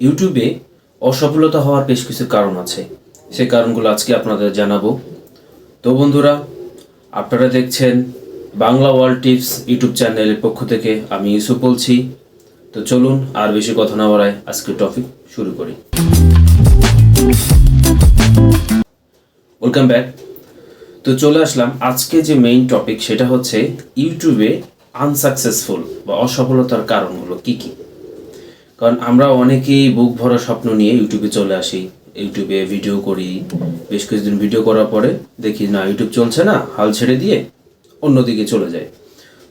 ইউটিউবে অসফলতা হওয়ার বেশ কিছু কারণ আছে। সেই কারণগুলো আজকে আপনাদের জানাব। তো বন্ধুরা, আপনারা দেখছেন বাংলা ওয়ার্ল্ড টিপস ইউটিউব চ্যানেলের পক্ষ থেকে আমি ইউসুফ বলছি। তো চলুন, আর বেশি কথা না বাড়ায় আজকে টপিক শুরু করি। Welcome back. তো চলে আসলাম আজকে যে মেইন টপিক সেটা হচ্ছে ইউটিউবে আনসাকসেসফুল বা অসফলতার কারণগুলো কি কি? কারণ আমরা অনেকেই বুক ভরা স্বপ্ন নিয়ে ইউটিউবে চলে আসি ইউটিউবে ভিডিও করি, বেশ কিছুদিন ভিডিও করার পরে দেখি, না ইউটিউব চলছে না, হাল ছেড়ে দিয়ে অন্যদিকে চলে যায়।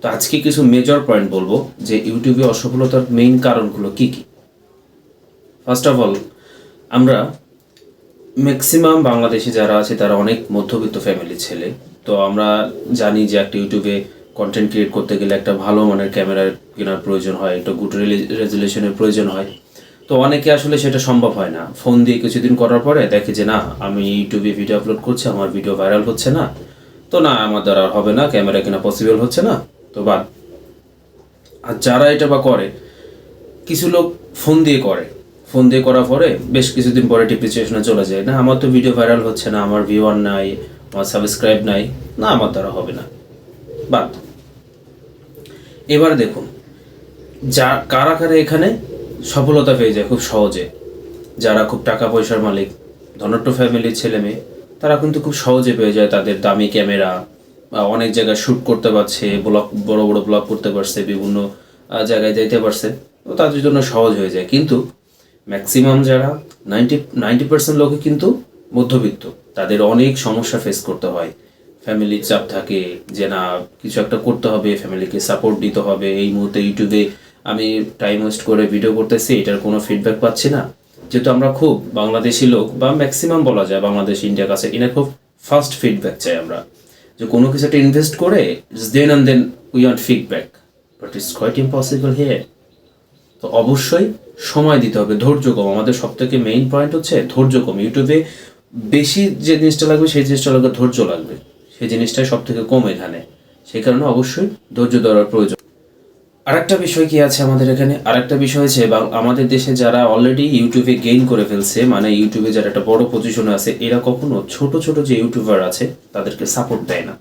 তো আজকে কিছু মেজর পয়েন্ট বলব যে ইউটিউবে অসফলতার মেইন কারণগুলো কি কি? ফার্স্ট অফ অল আমরা ম্যাক্সিমাম বাংলাদেশে যারা আছে, তারা অনেক মধ্যবিত্ত ফ্যামিলির ছেলে। তো আমরা জানি যে একটা ইউটিউবে কন্টেন্ট ক্রিয়েট করতে গেলে একটা ভালো মানের ক্যামেরা কেনার প্রয়োজন হয়, একটা গুড রেজুলেশনের প্রয়োজন হয়। তো অনেকে আসলে সেটা সম্ভব হয় না। ফোন দিয়ে কিছুদিন করার পরে দেখে যে, না, আমি ইউটিউবে ভিডিও আপলোড করছি, আমার ভিডিও ভাইরাল হচ্ছে না। তো না, আমার দ্বারা হবে না ক্যামেরা কেনা পসিবল হচ্ছে না। তো বাদ। আর যারা এটা বা করে, কিছু লোক ফোন দিয়ে করে। ফোন দিয়ে করার পরে বেশ কিছুদিন পরে ডিপ্রিসিয়েশনে চলে যায়। না, আমার তো ভিডিও ভাইরাল হচ্ছে না, আমার ভিউয়ার নাই, আমার সাবস্ক্রাইব নাই। না, আমার দ্বারা হবে না। বাদ। এবার দেখুন, যা কারা কারা এখানে সফলতা পেয়ে যায় খুব সহজে। যারা খুব টাকা পয়সার মালিক ধনাট্য ফ্যামিলির ছেলে মেয়ে, তারা কিন্তু খুব সহজে পেয়ে যায় তাদের দামি ক্যামেরা, বা অনেক জায়গায় শ্যুট করতে পারছে ব্লগ বড় বড় ব্লগ করতে পারছে, বিভিন্ন জায়গায় যাইতে পারছে। তো তাদের জন্য সহজ হয়ে যায়। কিন্তু ম্যাক্সিমাম যারা নাইনটি নাইনটি পার্সেন্ট লোকে কিন্তু মধ্যবিত্ত, তাদের অনেক সমস্যা ফেস করতে হয়। ফ্যামিলির চাপ থাকে যে না, কিছু একটা করতে হবে ফ্যামিলিকে সাপোর্ট দিতে হবে। এই মুহূর্তে ইউটিউবে আমি টাইম ওয়েস্ট করে ভিডিও করতেছি, এটার কোনো ফিডব্যাক পাচ্ছি না। যেহেতু আমরা খুব বাংলাদেশি লোক, বা ম্যাক্সিমাম বলা যায় বাংলাদেশ ইন্ডিয়ার কাছে, এনে খুব ফার্স্ট ফিডব্যাক চাই আমরা। যে কোনো কিছু একটা ইনভেস্ট করে দেন and then we want feedback but it's quite impossible here তো অবশ্যই সময় দিতে হবে, ধৈর্য কম। আমাদের সব থেকে মেইন পয়েন্ট হচ্ছে ধৈর্য কম। ইউটিউবে বেশি যে জিনিসটা লাগবে, সেই জিনিসটা লাগবে ধৈর্য লাগবে। সেই জিনিসটাই সব থেকে কম এখানে। সেই কারণে অবশ্যই ধৈর্য ধরার প্রয়োজন। আরেকটা বিষয় কি আছে আমাদের এখানে? আরেকটা বিষয় হচ্ছে আমাদের দেশে যারা অলরেডি ইউটিউবে গেইন করে ফেলছে মানে ইউটিউবে যারা একটা বড় পজিশনে আছে, এরা কখনো ছোট ছোট যে ইউটিউবার আছে, তাদেরকে সাপোর্ট দেয় না।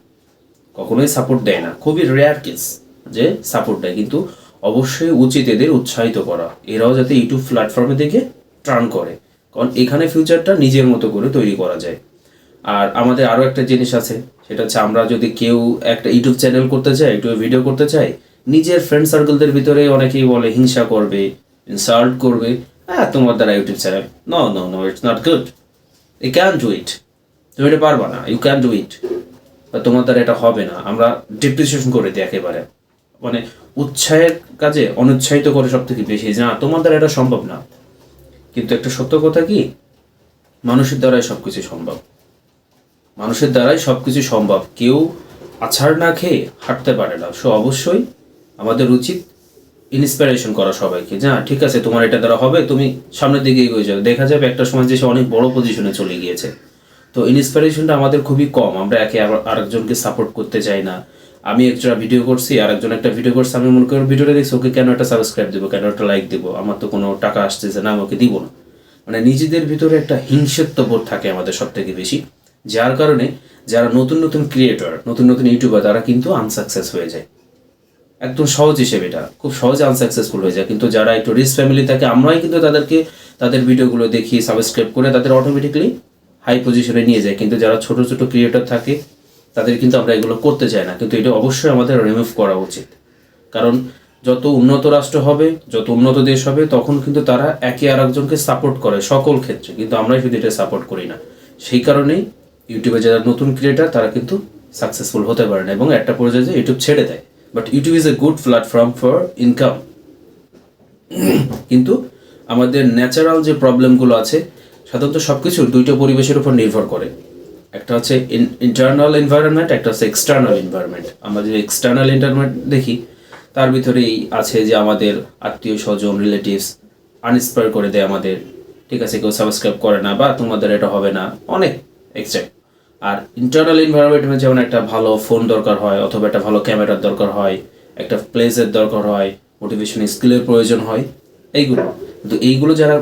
কখনোই সাপোর্ট দেয় না। খুবই রেয়ার কেস যে সাপোর্ট দেয়। কিন্তু অবশ্যই উচিত এদের উৎসাহিত করা। এরাও যাতে ইউটিউব প্ল্যাটফর্মে দেখে টার্ন করে। কারণ এখানে ফিউচারটা নিজের মতো করে তৈরি করা যায়। আর আমাদের আরও একটা জিনিস আছে, সেটা হচ্ছে আমরা যদি কেউ একটা ইউটিউব চ্যানেল করতে চাই ইউটিউবে ভিডিও করতে চাই, নিজের ফ্রেন্ড সার্কেলদের ভিতরে অনেকেই বলে হিংসা করবে ইনসাল্ট করবে। হ্যাঁ তোমার দ্বারা YouTube channel no no no it's not good you can do it তুমি এটা পারবা না। ইউ ক্যান ডু ইট বা তোমার দ্বারা এটা হবে না। আমরা ডিপ্রিসিয়েশন করে দিই একেবারে। মানে উৎসাহের কাজে অনুৎসাহিত করে সব থেকে বেশি না, তোমার দ্বারা এটা সম্ভব না। কিন্তু একটা সত্য কথা কি? মানুষের দ্বারাই সব কিছু সম্ভব। মানুষের দ্বারাই সব কিছু সম্ভব। কেউ আছাড় না খেয়ে হাঁটতে পারে না। সো অবশ্যই আমাদের উচিত ইন্সপিরেশন করা সবাইকে। যে না ঠিক আছে, তোমার এটা দ্বারা হবে, তুমি সামনের দিকে এগিয়ে যাবে দেখা যাবে একটা সময় যে সে অনেক বড় পজিশনে চলে গিয়েছে। তো ইন্সপিরেশনটা আমাদের খুবই কম। আমরা একে আরেকজনকে সাপোর্ট করতে চাই না। আমি একটা ভিডিও করছি আর একজন একটা ভিডিও করছে, আমি মনে করি ভিডিওটা দেখছি, ওকে কেন একটা সাবস্ক্রাইব দেবো? কেন একটা লাইক দেবো? আমার তো কোনো টাকা আসতেছে না আমাকে দিব না। মানে নিজেদের ভিতরে একটা হিংসত্ববোধ থাকে আমাদের সব থেকে বেশি। যার কারণে যারা নতুন নতুন ক্রিয়েটর নতুন নতুন ইউটিউবার তারা কিন্তু আনসাকসেস হয়ে যায়। একদম সহজ হিসেবে এটা। খুব সহজে আনসাকসেসফুল হয়ে যায়। কিন্তু যারা একটু রিস্ক ফ্যামিলি থাকে, আমরাই কিন্তু তাদেরকে, তাদের ভিডিওগুলো দেখি সাবস্ক্রাইব করে তাদের অটোমেটিকলি হাই পজিশনে নিয়ে যায়। কিন্তু যারা ছোট ছোট ক্রিয়েটর থাকে, তাদের কিন্তু আমরা এগুলো করতে চাই না। কিন্তু এটা অবশ্যই আমাদের রিমুভ করা উচিত। কারণ যত উন্নত রাষ্ট্র হবে, যত উন্নত দেশ হবে, তখন কিন্তু তারা একে আর একজনকে সাপোর্ট করে সকল ক্ষেত্রে। কিন্তু আমরাই শুধু এটা সাপোর্ট করি না। সেই কারণেই ইউটিউবে যারা নতুন ক্রিয়েটার তারা কিন্তু সাকসেসফুল হতে পারে না। এবং একটা পর্যায়ে ইউটিউব ছেড়ে দেয়। But YouTube is a good platform for income কিন্তু আমাদের ন্যাচারাল যে প্রবলেমগুলো আছে, সাধারণত সব কিছু দুইটা পরিবেশের উপর নির্ভর করে। একটা হচ্ছে ইন্টারনাল এনভায়রনমেন্ট একটা হচ্ছে এক্সটার্নাল এনভায়রনমেন্ট আমরা যদি এক্সটার্নাল এনভায়রনমেন্ট দেখি, তার ভিতরেই আছে যে আমাদের আত্মীয় স্বজন রিলেটিভস আনইন্সপায়ার করে দেয় আমাদের। ঠিক আছে, কেউ সাবস্ক্রাইব করে না বা তোমাদের এটা হবে না। অনেক এক্সট্রা আর ইন্টারনাল এনভায়রনমেন্টে যেমন একটা ভালো ফোন দরকার হয়, অথবা একটা ভালো ক্যামেরার দরকার হয়, একটা প্লেসের দরকার হয় মোটিভেশন স্কিলের প্রয়োজন হয়, এইগুলো। কিন্তু এইগুলো যারা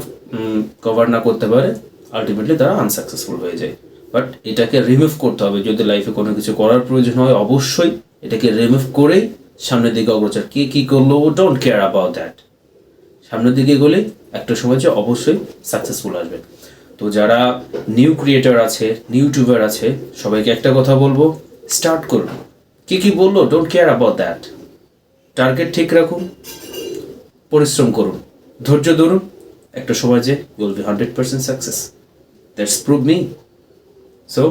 কভার না করতে পারে আলটিমেটলি তারা আনসাকসেসফুল হয়ে যায়। বাট এটাকে রিমুভ করতে হবে। যদি লাইফে কোনো কিছু করার প্রয়োজন হয়, অবশ্যই এটাকে রিমুভ করেই সামনের দিকে অগ্রসর। কে কী করল? ও ডোন্ট কেয়ার অ্যাবাউট দ্যাট সামনের দিকে গেলে একটা সময় যে অবশ্যই সাকসেসফুল আসবে। তো যারা নিউ ক্রিয়েটার আছে নিউ টিউবার আছে, সবাইকে একটা কথা বলব স্টার্ট করুন। কি কি বলল? Don't care about that target ঠিক রাখুন। পরিশ্রম করুন। ধৈর্য ধরুন। একটা সময় যে will be hundred percent success that's prove me so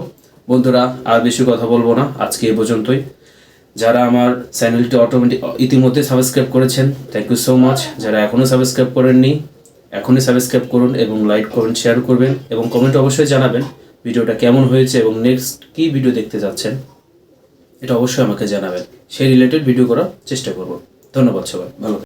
বন্ধুরা, আর বেশি কথা বলব না। আজকে এ পর্যন্তই। যারা আমার চ্যানেলটি অটোমেটিক ইতিমধ্যে সাবস্ক্রাইব করেছেন থ্যাংক ইউ সো মাচ যারা এখনও সাবস্ক্রাইব করেননি এখনই সাবস্ক্রাইব করুন এবং লাইক করুন শেয়ার করবেন এবং কমেন্ট অবশ্যই জানাবেন ভিডিওটা কেমন হয়েছে এবং নেক্সট কী ভিডিও দেখতে যাচ্ছেন। এটা অবশ্যই আমাকে জানাবেন। সেই রিলেটেড ভিডিও করার চেষ্টা করব। ধন্যবাদ সবাই। ভালো।